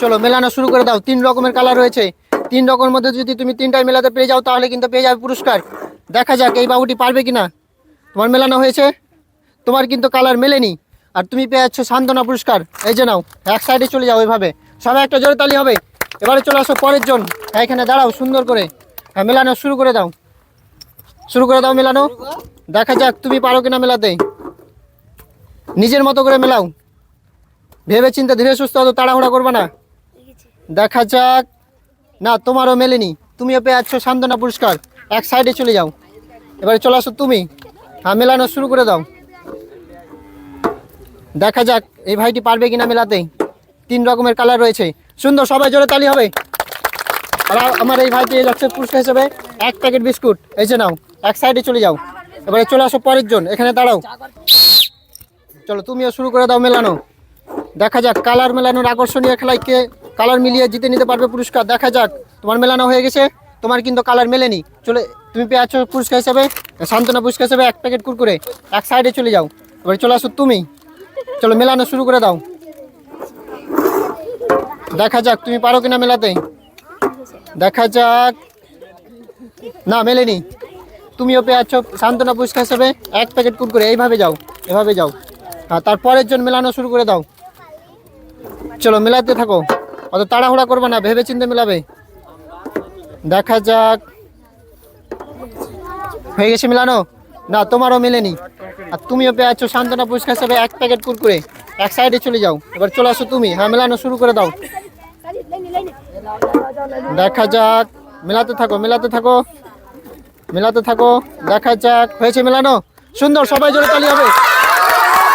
চলো মেলানো শুরু করে দাও। তিন রকমের কালার রয়েছে। তিন রকমের মধ্যে যদি তুমি তিনটাই মেলাতে পেয়ে যাও তাহলে কিন্তু পেয়ে যাবে পুরস্কার। দেখা যাক এই বাবুটি পারবে কি না তোমার মেলানো হয়েছে? তোমার কিন্তু কালার মেলেনি। আর তুমি পেয়ে যাচ্ছ সান্ত্বনা পুরস্কার। এই যে নাও এক সাইডে চলে যাও ওইভাবে সবাই একটা জোরে তালি হবে। এবারে চলে আসো পরের জন। হ্যাঁ, এখানে দাঁড়াও সুন্দর করে। হ্যাঁ মেলানো শুরু করে দাও। শুরু করে দাও মেলানো। দেখা যাক তুমি পারো কিনা মেলাতে। নিজের মতো করে মেলাও। ভেবে চিন্তা ধীরে সুস্থ হতো তাড়াহুড়া করবে না। দেখা যাক। না, তোমারও মেলেনি। তুমিও পেয়ে যাচ্ছ সান্ত্বনা পুরস্কার। এক সাইডে চলে যাও। এবারে চলে আসো তুমি। হ্যাঁ মেলানো শুরু করে দাও। দেখা যাক, এই ভাইটি পারবে কিনা মেলাতে। তিন রকমের কালার রয়েছে। সুন্দর, সবাই জোরে তালি হবে। আর আমার এই ভাইটি যাচ্ছে পুরস্কার হিসেবে এক প্যাকেট বিস্কুট। এই যে নাও, এক সাইডে চলে যাও। এবারে চলে আসো পরের জন, এখানে দাঁড়াও। চলো, তুমিও শুরু করে দাও মেলানো। দেখা যাক কালার মেলানোর আকর্ষণীয় খেলায় কে কালার মিলিয়ে জিতে নিতে পারবে পুরস্কার। দেখা যাক, তোমার মেলানো হয়ে গেছে, তোমার কিন্তু কালার মেলেনি। চলে, তুমি পেয়ে আছো পুরস্কার হিসাবে, সান্ত্বনা পুরস্কার হিসেবে এক প্যাকেট কুরকুরে। এক সাইডে চলে যাও। এবারে চলে আসো তুমি। চলো, মেলানো শুরু করে দাও। দেখা যাক, তুমি পারো কিনা মেলাতে? দেখা যাক। না, মেলেনি। তুমিও পেয়ে আছো সান্ত্বনা পুরস্কার হিসাবে এক প্যাকেট কুরকুরে। এইভাবে যাও, এভাবে যাও। হ্যাঁ তারপরের জন মেলানো শুরু করে দাও। চলো, মেলাতে থাকো। অত তাড়াহুড়া করবে না ভেবে চিন্তে মেলাবে। দেখা যাক। হয়ে গেছে মেলানো? না, তোমারও মেলেনি। আর তুমিও পেয়ে আছো সান্ত্বনা পুরস্কার হিসেবে এক প্যাকেট কুরকুরে। এক সাইডে চলে যাও। এবার চলে আসো তুমি। হ্যাঁ মেলানো শুরু করে দাও। দেখা যাক। মেলাতে থাকো মেলাতে থাকো। মেলাতে থাকো। দেখা যাক। হয়েছে মেলানো? সুন্দর, সবাই জোরে তালি হবে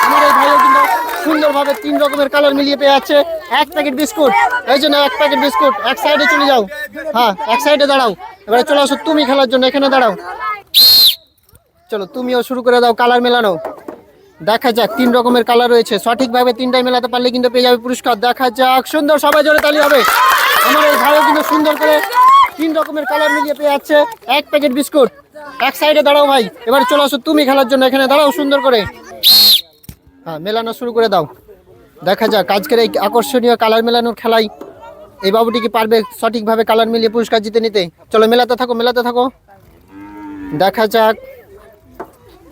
আমার এই ভাইও কিন্তু সুন্দরভাবে তিন রকমের কালার মিলিয়ে পেয়ে যাচ্ছে। এক প্যাকেট বিস্কুট এই জন্য এক প্যাকেট বিস্কুট এক সাইডে চলে যাও। হ্যাঁ এক সাইডে দাঁড়াও। এবারে চলে আসো তুমি খেলার জন্য, এখানে দাঁড়াও। চলো তুমিও শুরু করে দাও কালার মেলানো। দেখা যাক, তিন রকমের কালার রয়েছে। সঠিকভাবে তিনটাই মেলাতে পারলে কিন্তু পেয়ে যাবে পুরস্কার। দেখা যাক, সুন্দর, সবাই জোরে তালি হবে। আমার এই ভাইও কিন্তু সুন্দর করে তিন রকমের কালার মিলিয়ে পেয়ে যাচ্ছে। এক প্যাকেট বিস্কুট এক সাইডে দাঁড়াও ভাই। এবার চলে আসো তুমি খেলার জন্য, এখানে দাঁড়াও সুন্দর করে। হ্যাঁ মেলানো শুরু করে দাও। দেখা যাক, আজকের এই আকর্ষণীয় কালার মেলানোর খেলায় এই বাবুটি কি পারবে সঠিকভাবে কালার মিলিয়ে পুরস্কার জিতে নিতে? চলো, মেলাতে থাকো মেলাতে থাকো। দেখা যাক,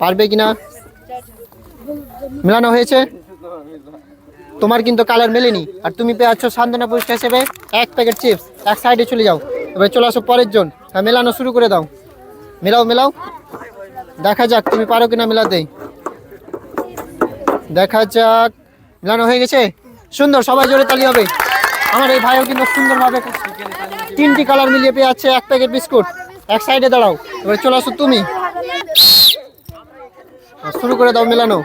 পারবে কিনা? মেলানো হয়েছে? তোমার কিন্তু কালার মেলেনি। আর তুমি পেয়ে আছো সান্ত্বনা পুরস্কার হিসেবে এক প্যাকেট চিপস, এক সাইডে চলে যাও। এবার চলে আসো পরের জন। হ্যাঁ মেলানো শুরু করে দাও। মেলাও মেলাও। দেখা যাক, তুমি পারো কিনা মেলাতে। দেখা যাক। মেলানো হয়ে গেছে? সুন্দর, সবাই জোরে তালি হবে। আমার এই ভাইও কিন্তু সুন্দরভাবে তিনটি কালার মিলিয়ে পেয়ে যাচ্ছে এক প্যাকেট বিস্কুট। এক সাইডে দাঁড়াও। এবার চলে আসো তুমি। শুরু করে দাও মেলানো।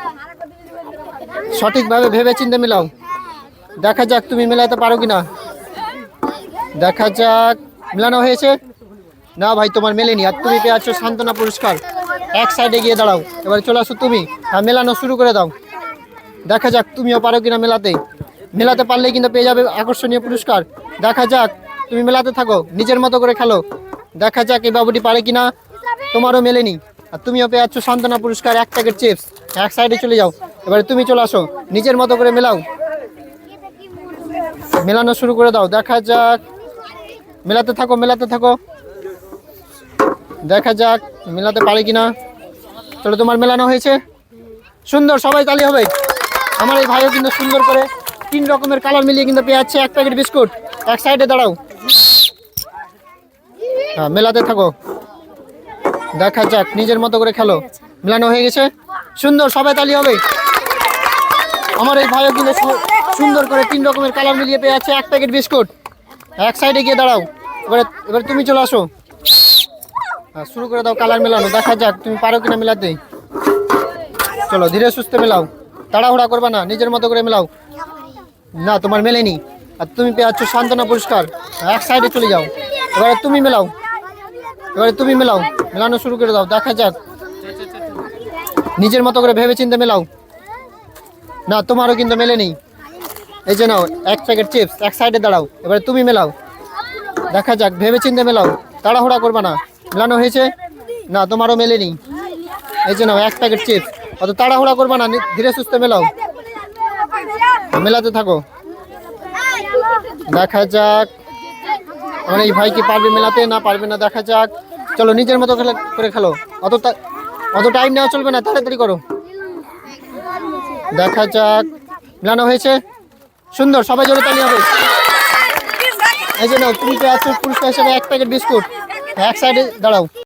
সঠিকভাবে ভেবে চিন্তে মেলাও। দেখা যাক তুমি মেলাতে পারো কিনা। দেখা যাক। মেলানো হয়েছে? না ভাই, তোমার মেলেনি। আর তুমি পেয়ে আছো সান্ত্বনা পুরস্কার। এক সাইডে গিয়ে দাঁড়াও। এবার চলে আসো তুমি। আর মেলানো শুরু করে দাও। দেখা যাক, তুমিও পারো কিনা মেলাতে। মেলাতে পারলেই কিন্তু পেয়ে যাবে আকর্ষণীয় পুরস্কার। দেখা যাক, তুমি মেলাতে থাকো, নিজের মতো করে খেলো। দেখা যাক এই বাবুটি পারে কিনা, তোমারও মেলেনি। আর তুমিও পেয়ে যাচ্ছ সান্ত্বনা পুরস্কার, এক প্যাকেট চিপস। এক সাইডে চলে যাও। এবারে তুমি চলে আসো, নিজের মতো করে মেলাও। মেলানো শুরু করে দাও, দেখা যাক। মেলাতে থাকো মেলাতে থাকো। দেখা যাক, মেলাতে পারে কিনা। চলো, তোমার মেলানো হয়েছে। সুন্দর, সবাই তালি হবে। আমার এই ভাইও কিন্তু সুন্দর করে তিন রকমের কালার মিলিয়ে কিন্তু পেয়ে যাচ্ছে এক প্যাকেট বিস্কুট এক সাইডে দাঁড়াও। হ্যাঁ মেলাতে থাকো। দেখা যাক নিজের মতো করে খেলো। মেলানো হয়ে গেছে। সুন্দর সবাই তালি হবে। আমার এই ভাইও কিন্তু সুন্দর করে তিন রকমের কালার মিলিয়ে পেয়ে যাচ্ছে এক প্যাকেট বিস্কুট এক সাইডে গিয়ে দাঁড়াও। এবারে এবার তুমি চলে আসো। হ্যাঁ, শুরু করে দাও কালার মেলানো। দেখা যাক তুমি পারো কিনা মেলাতে। চলো ধীরে সুস্থে মেলাও। তাড়াহুড়া করবে না, নিজের মতো করে মেলাও। না, তোমার মেলেনি। আর তুমি পেয়ে যাচ্ছ সান্ত্বনা পুরস্কার। এক সাইডে চলে যাও। এবারে তুমি মেলাও। এবারে তুমি মেলাও। মেলানো শুরু করে দাও, দেখা যাক। নিজের মতো করে ভেবে চিন্তে মেলাও। না, তোমারও কিন্তু মেলেনি। এই যে নাও, এক প্যাকেট চিপস এক সাইডে দাঁড়াও। এবারে তুমি মেলাও। দেখা যাক ভেবে চিন্তে মেলাও। তাড়াহুড়া করবে না। মেলানো হয়েছে? না, তোমারও মেলেনি। এই যে নাও, এক প্যাকেট চিপস অত তাড়াহুড়া করবে না ধীরে সুস্থে মেলাও। মেলাতে থাকো। দেখা যাক। আমার এই ভাই কি পারবে মেলাতে? না পারবে না, দেখা যাক। চলো, নিজের মতো খেলা করে খেলো। অত অত টাইম নেওয়া চলবে না, তাড়াতাড়ি করো। দেখা যাক। মেলানো হয়েছে? সুন্দর, সবাই জোরে তালি হবে। এই যে নাও তুমি আছো পুরস্কার হিসেবে এক প্যাকেট বিস্কুট এক সাইডে দাঁড়াও।